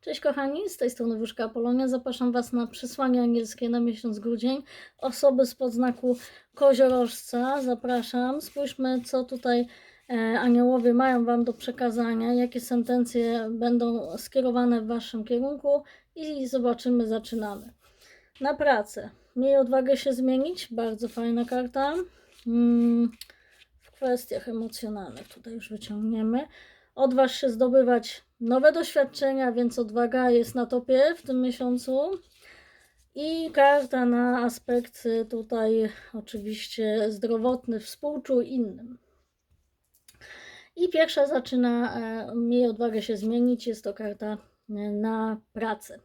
Cześć kochani, z tej strony Wróżka Apolonia. Zapraszam Was na przesłanie angielskie na miesiąc grudzień. Osoby z podznaku koziorożca zapraszam. Spójrzmy, co tutaj e, aniołowie mają Wam do przekazania, jakie sentencje będą skierowane w Waszym kierunku i zobaczymy, zaczynamy. Na pracę. Miej odwagę się zmienić, bardzo fajna karta. Mm, w kwestiach emocjonalnych tutaj już wyciągniemy. Odważ się zdobywać nowe doświadczenia, więc odwaga jest na topie w tym miesiącu. I karta na aspekt y, tutaj oczywiście zdrowotny, współczuł innym. I pierwsza zaczyna, e, miej odwagę się zmienić, jest to karta e, na pracę.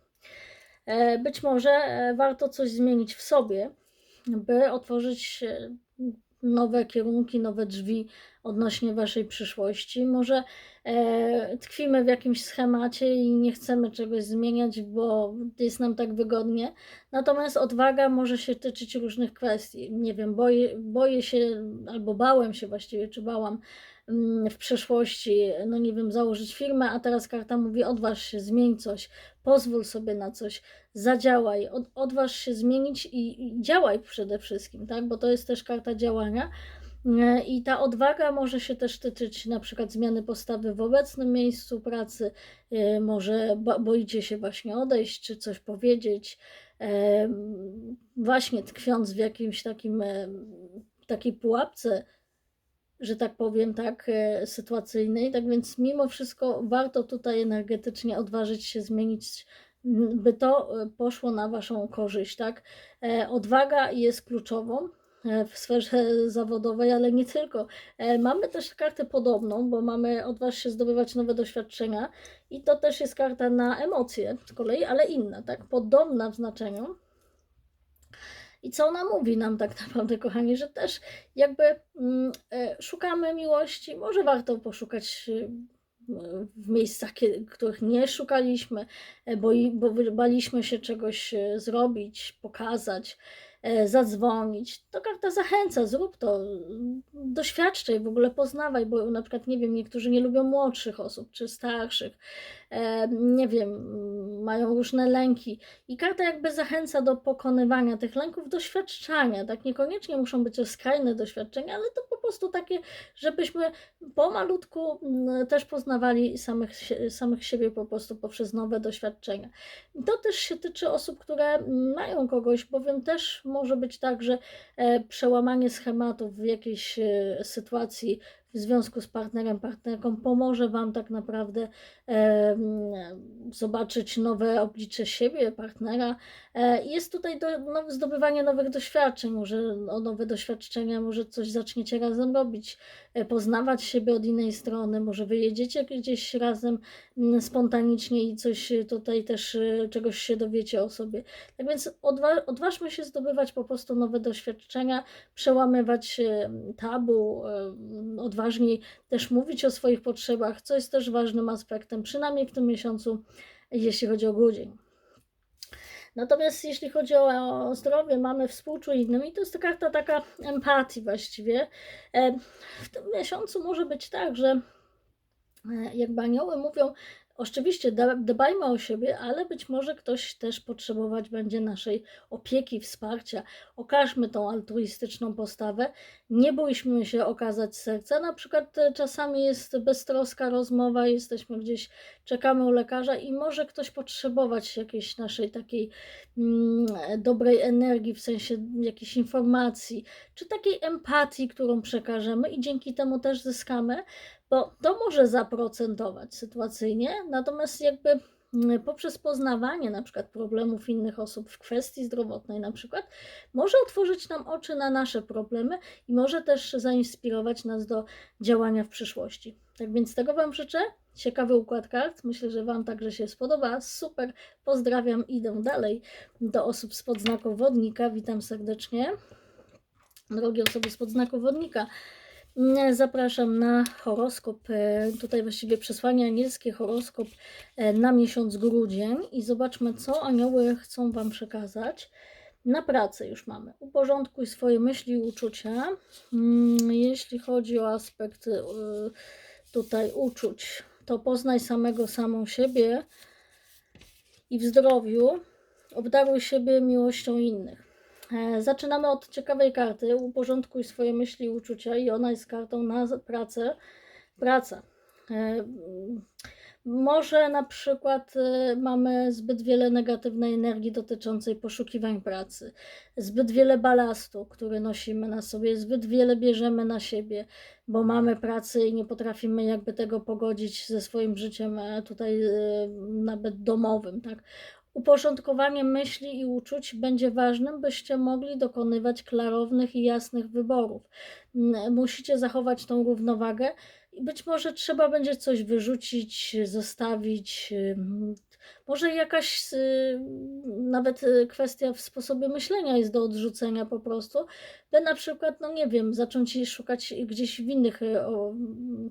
E, Być może warto coś zmienić w sobie, by otworzyć nowe kierunki, nowe drzwi odnośnie waszej przyszłości. Może e, tkwimy w jakimś schemacie i nie chcemy czegoś zmieniać, bo jest nam tak wygodnie. Natomiast odwaga może się tyczyć różnych kwestii. Nie wiem, boję, boję się, albo bałem się właściwie, czy bałam w przeszłości, no nie wiem, założyć firmę, a teraz karta mówi odważ się, zmień coś, pozwól sobie na coś, zadziałaj, od, odważ się zmienić i, i działaj przede wszystkim, tak? Bo to jest też karta działania. E, I ta odwaga może się też tyczyć na przykład zmiany postawy w obecnym miejscu pracy, e, może bo- boicie się właśnie odejść czy coś powiedzieć, e, właśnie tkwiąc w jakimś takim takiej pułapce, że tak powiem, tak e, sytuacyjnej. Tak więc mimo wszystko warto tutaj energetycznie odważyć się zmienić, by to e, poszło na Waszą korzyść, tak? E, Odwaga jest kluczową w sferze zawodowej, ale nie tylko. Mamy też kartę podobną, bo mamy odważ się zdobywać nowe doświadczenia i to też jest karta na emocje z kolei, ale inna, tak? Podobna w znaczeniu. I co ona mówi nam tak naprawdę, kochani, że też jakby mm, e, szukamy miłości, może warto poszukać e, w miejscach, których nie szukaliśmy, e, bo, bo baliśmy się czegoś zrobić, pokazać, zadzwonić. To karta zachęca, zrób to, doświadczaj, w ogóle poznawaj, bo na przykład, nie wiem, niektórzy nie lubią młodszych osób czy starszych, e, nie wiem, mają różne lęki. I karta jakby zachęca do pokonywania tych lęków, doświadczania, tak niekoniecznie muszą być to skrajne doświadczenia, ale to po prostu takie, żebyśmy pomalutku mm, też poznawali samych, samych siebie po prostu poprzez nowe doświadczenia. To też się tyczy osób, które mm, mają kogoś, bowiem też może być tak, że e, przełamanie schematów w jakiejś e, sytuacji w związku z partnerem, partnerką pomoże Wam tak naprawdę e, zobaczyć nowe oblicze siebie, partnera. E, jest tutaj do, no, zdobywanie nowych doświadczeń, może o nowe doświadczenia, może coś zaczniecie razem robić, e, poznawać siebie od innej strony, może wyjedziecie gdzieś razem mm, spontanicznie i coś tutaj też e, czegoś się dowiecie o sobie. Tak więc odwa odważmy się zdobywać po prostu nowe doświadczenia, przełamywać tabu, e, odważniej też mówić o swoich potrzebach, co jest też ważnym aspektem, przynajmniej w tym miesiącu, jeśli chodzi o grudzień. Natomiast jeśli chodzi o, zdrowie, mamy współczuć innym i to jest karta taka empatii właściwie. E, W tym miesiącu może być tak, że e, jakby anioły mówią, oczywiście dbajmy o siebie, ale być może ktoś też potrzebować będzie naszej opieki, wsparcia. Okażmy tą altruistyczną postawę. Nie bójmy się okazać serca. Na przykład e, czasami jest beztroska rozmowa, jesteśmy gdzieś, czekamy u lekarza i może ktoś potrzebować jakiejś naszej takiej mm, dobrej energii, w sensie jakiejś informacji, czy takiej empatii, którą przekażemy i dzięki temu też zyskamy, bo to może zaprocentować sytuacyjnie, natomiast jakby mm, poprzez poznawanie na przykład problemów innych osób w kwestii zdrowotnej na przykład, może otworzyć nam oczy na nasze problemy i może też zainspirować nas do działania w przyszłości. Tak więc tego Wam życzę. Ciekawy układ kart. Myślę, że Wam także się spodoba. Super. Pozdrawiam. Idę dalej do osób z podznaku wodnika. Witam serdecznie. Drogie osoby z podznaku wodnika. Zapraszam na horoskop, e, tutaj właściwie przesłanie anielskie, horoskop e, na miesiąc grudzień i zobaczmy, co anioły chcą Wam przekazać. Na pracę już mamy. Uporządkuj swoje myśli i uczucia. Mm, Jeśli chodzi o aspekt e, tutaj uczuć, to poznaj samego, samą siebie. i w zdrowiu. Obdaruj siebie miłością innych. E, Zaczynamy od ciekawej karty. Uporządkuj swoje myśli i uczucia, i ona jest kartą na pracę. Praca. E, Może na przykład e, mamy zbyt wiele negatywnej energii dotyczącej poszukiwań pracy, zbyt wiele balastu, który nosimy na sobie, zbyt wiele bierzemy na siebie, bo mamy pracę i nie potrafimy jakby tego pogodzić ze swoim życiem tutaj nawet domowym, tak? Uporządkowanie myśli i uczuć będzie ważnym, byście mogli dokonywać klarownych i jasnych wyborów. Mm, Musicie zachować tą równowagę i być może trzeba będzie coś wyrzucić, zostawić. Może jakaś y, nawet y, kwestia w sposobie myślenia jest do odrzucenia po prostu, by na przykład, no nie wiem, zacząć szukać gdzieś w innych y, o,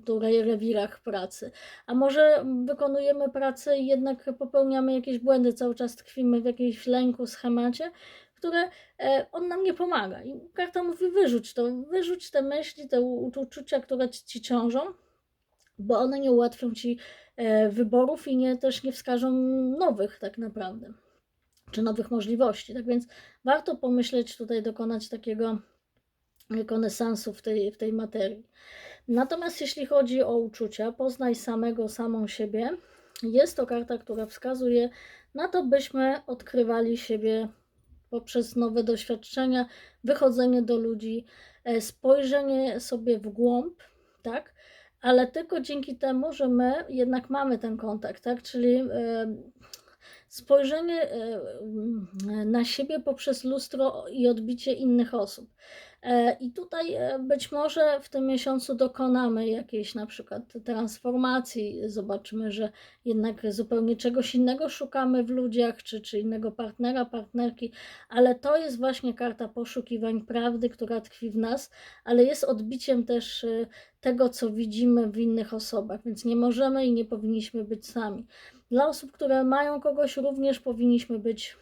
tutaj rewirach pracy. A może wykonujemy pracę i jednak popełniamy jakieś błędy, cały czas tkwimy w jakimś lęku, schemacie, które e, on nam nie pomaga. I karta mówi wyrzuć to, wyrzuć te myśli, te uczucia, które ci, ci ciążą, bo one nie ułatwią ci wyborów i nie, też nie wskażą nowych tak naprawdę, czy nowych możliwości. Tak więc warto pomyśleć tutaj, dokonać takiego rekonesansu w tej, w tej materii. Natomiast jeśli chodzi o uczucia, poznaj samego, samą siebie, jest to karta, która wskazuje na to, byśmy odkrywali siebie poprzez nowe doświadczenia, wychodzenie do ludzi, e, spojrzenie sobie w głąb, tak? Ale tylko dzięki temu, że my jednak mamy ten kontakt, tak? Czyli e, spojrzenie e, na siebie poprzez lustro i odbicie innych osób. E, I tutaj e, być może w tym miesiącu dokonamy jakiejś na przykład transformacji, zobaczymy, że jednak zupełnie czegoś innego szukamy w ludziach, czy, czy innego partnera, partnerki, ale to jest właśnie karta poszukiwań prawdy, która tkwi w nas, ale jest odbiciem też e, tego, co widzimy w innych osobach, więc nie możemy i nie powinniśmy być sami. Dla osób, które mają kogoś, również powinniśmy być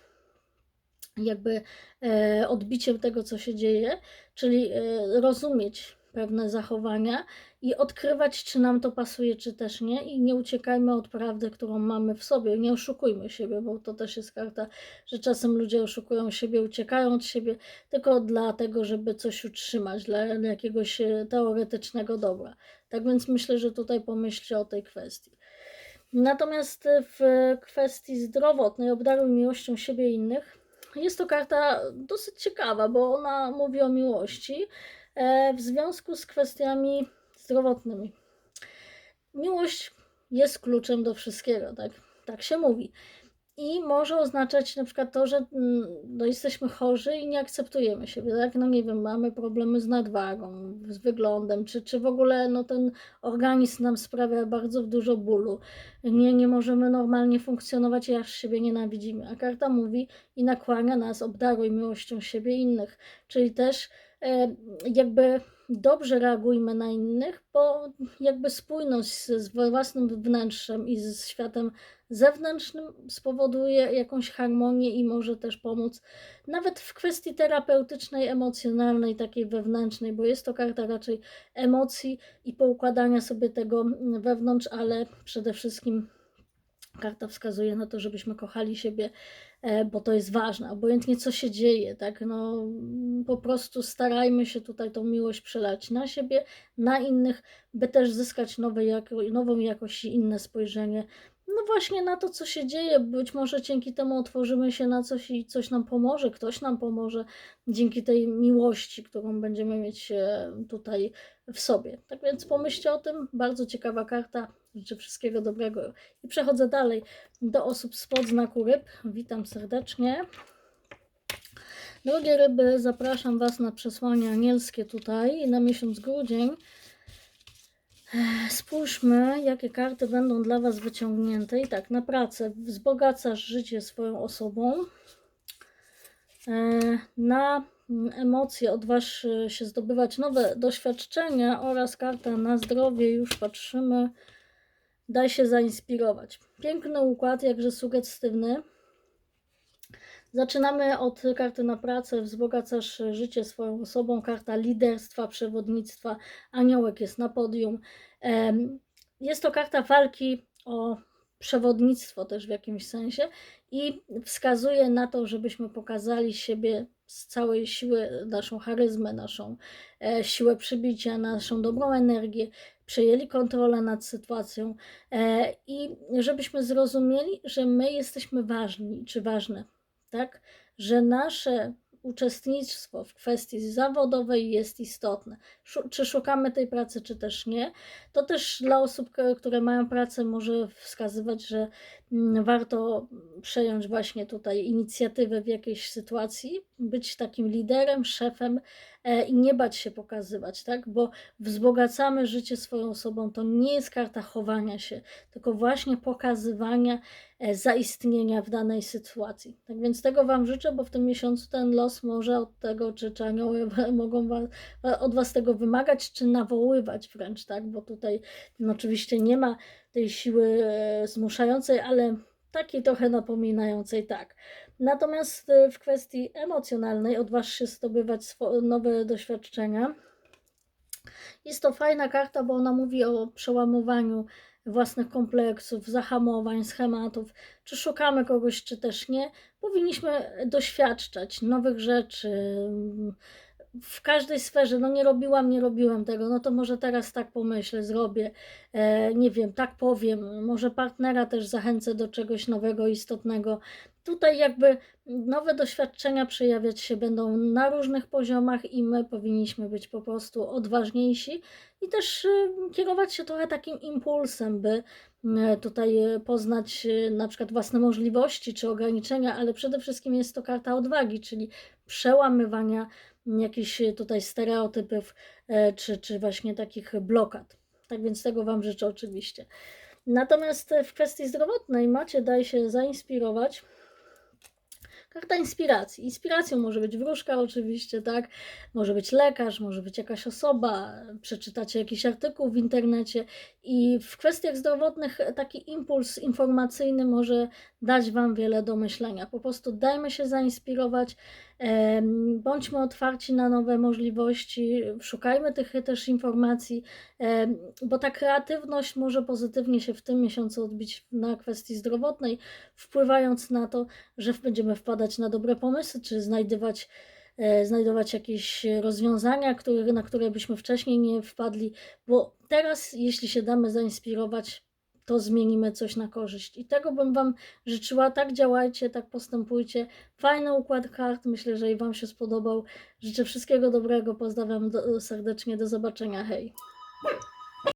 jakby e, odbiciem tego, co się dzieje, czyli e, rozumieć pewne zachowania i odkrywać, czy nam to pasuje, czy też nie, i nie uciekajmy od prawdy, którą mamy w sobie. Nie oszukujmy siebie, bo to też jest karta, że czasem ludzie oszukują siebie, uciekają od siebie tylko dlatego, żeby coś utrzymać, dla jakiegoś e, teoretycznego dobra. Tak więc myślę, że tutaj pomyślcie o tej kwestii. Natomiast w kwestii zdrowotnej, obdaruj miłością siebie i innych, jest to karta dosyć ciekawa, bo ona mówi o miłości e, w związku z kwestiami zdrowotnymi. Miłość jest kluczem do wszystkiego, tak, tak się mówi. I może oznaczać na przykład to, że mm, no, jesteśmy chorzy i nie akceptujemy siebie, tak? No nie wiem, mamy problemy z nadwagą, z wyglądem, czy, czy w ogóle no, ten organizm nam sprawia bardzo dużo bólu. Nie, nie możemy normalnie funkcjonować i aż siebie nienawidzimy. A karta mówi i nakłania nas, obdaruj miłością siebie i innych. Czyli też e, jakby dobrze reagujmy na innych, bo jakby spójność z, własnym wnętrzem i z światem zewnętrznym spowoduje jakąś harmonię i może też pomóc nawet w kwestii terapeutycznej, emocjonalnej, takiej wewnętrznej, bo jest to karta raczej emocji i poukładania sobie tego wewnątrz, ale przede wszystkim karta wskazuje na to, żebyśmy kochali siebie, e, bo to jest ważne, obojętnie co się dzieje, tak, no po prostu starajmy się tutaj tą miłość przelać na siebie, na innych, by też zyskać nowe jako, nową jakość i inne spojrzenie no właśnie na to, co się dzieje. Być może dzięki temu otworzymy się na coś i coś nam pomoże, ktoś nam pomoże dzięki tej miłości, którą będziemy mieć e, tutaj w sobie. Tak więc pomyślcie o tym. Bardzo ciekawa karta. Życzę wszystkiego dobrego. I przechodzę dalej do osób spod znaku ryb. Witam serdecznie. Drogie ryby, zapraszam Was na przesłanie anielskie tutaj na miesiąc grudzień. Spójrzmy, jakie karty będą dla Was wyciągnięte. I tak, na pracę wzbogacasz życie swoją osobą. E, Na emocje odważ e, się zdobywać nowe doświadczenia oraz karta na zdrowie. Już patrzymy. Daj się zainspirować. Piękny układ, jakże sugestywny. Zaczynamy od karty na pracę. Wzbogacasz życie swoją osobą. Karta liderstwa, przewodnictwa. Aniołek jest na podium. Jest to karta walki o przewodnictwo też w jakimś sensie i wskazuje na to, żebyśmy pokazali siebie z całej siły, naszą charyzmę, naszą e, siłę przybicia, naszą dobrą energię, przejęli kontrolę nad sytuacją e, i żebyśmy zrozumieli, że my jesteśmy ważni czy ważne, tak? Że nasze uczestnictwo w kwestii zawodowej jest istotne. Czy szukamy tej pracy, czy też nie. To też dla osób, które mają pracę, może wskazywać, że mm, warto przejąć właśnie tutaj inicjatywę w jakiejś sytuacji, być takim liderem, szefem e, i nie bać się pokazywać, tak? Bo wzbogacamy życie swoją osobą. To nie jest karta chowania się, tylko właśnie pokazywania e, zaistnienia w danej sytuacji. Tak więc tego Wam życzę, bo w tym miesiącu ten los może od tego, czy, czy anioły mogą was, od Was tego wymagać, czy nawoływać wręcz, tak? Bo tutaj no, oczywiście nie ma tej siły e, zmuszającej, ale takiej trochę napominającej, tak. Natomiast e, w kwestii emocjonalnej odważ się zdobywać nowe doświadczenia. Jest to fajna karta, bo ona mówi o przełamywaniu własnych kompleksów, zahamowań, schematów. Czy szukamy kogoś, czy też nie, powinniśmy doświadczać nowych rzeczy. W każdej sferze, no nie robiłam, nie robiłem tego, no to może teraz tak pomyślę, zrobię, e, nie wiem, tak powiem, może partnera też zachęcę do czegoś nowego, istotnego. Tutaj jakby nowe doświadczenia przejawiać się będą na różnych poziomach i my powinniśmy być po prostu odważniejsi i też y, kierować się trochę takim impulsem, by y, tutaj y, poznać na przykład własne możliwości czy ograniczenia, ale przede wszystkim jest to karta odwagi, czyli przełamywania jakichś y, tutaj stereotypów e, czy, czy właśnie takich blokad. Tak więc tego Wam życzę oczywiście. Natomiast e, w kwestii zdrowotnej macie daj się zainspirować. Karta inspiracji. Inspiracją może być wróżka oczywiście, tak? Może być lekarz, może być jakaś osoba, przeczytacie jakiś artykuł w internecie i w kwestiach zdrowotnych taki impuls informacyjny może dać Wam wiele do myślenia. Po prostu dajmy się zainspirować, bądźmy otwarci na nowe możliwości, szukajmy tych też informacji, bo ta kreatywność może pozytywnie się w tym miesiącu odbić na kwestii zdrowotnej, wpływając na to, że będziemy wpadać na dobre pomysły, czy znajdywać, e, znajdować jakieś rozwiązania, które, na które byśmy wcześniej nie wpadli, bo teraz, jeśli się damy zainspirować, to zmienimy coś na korzyść. I tego bym Wam życzyła. Tak działajcie, tak postępujcie. Fajny układ kart. Myślę, że i Wam się spodobał. Życzę wszystkiego dobrego. Pozdrawiam do, serdecznie. Do zobaczenia. Hej.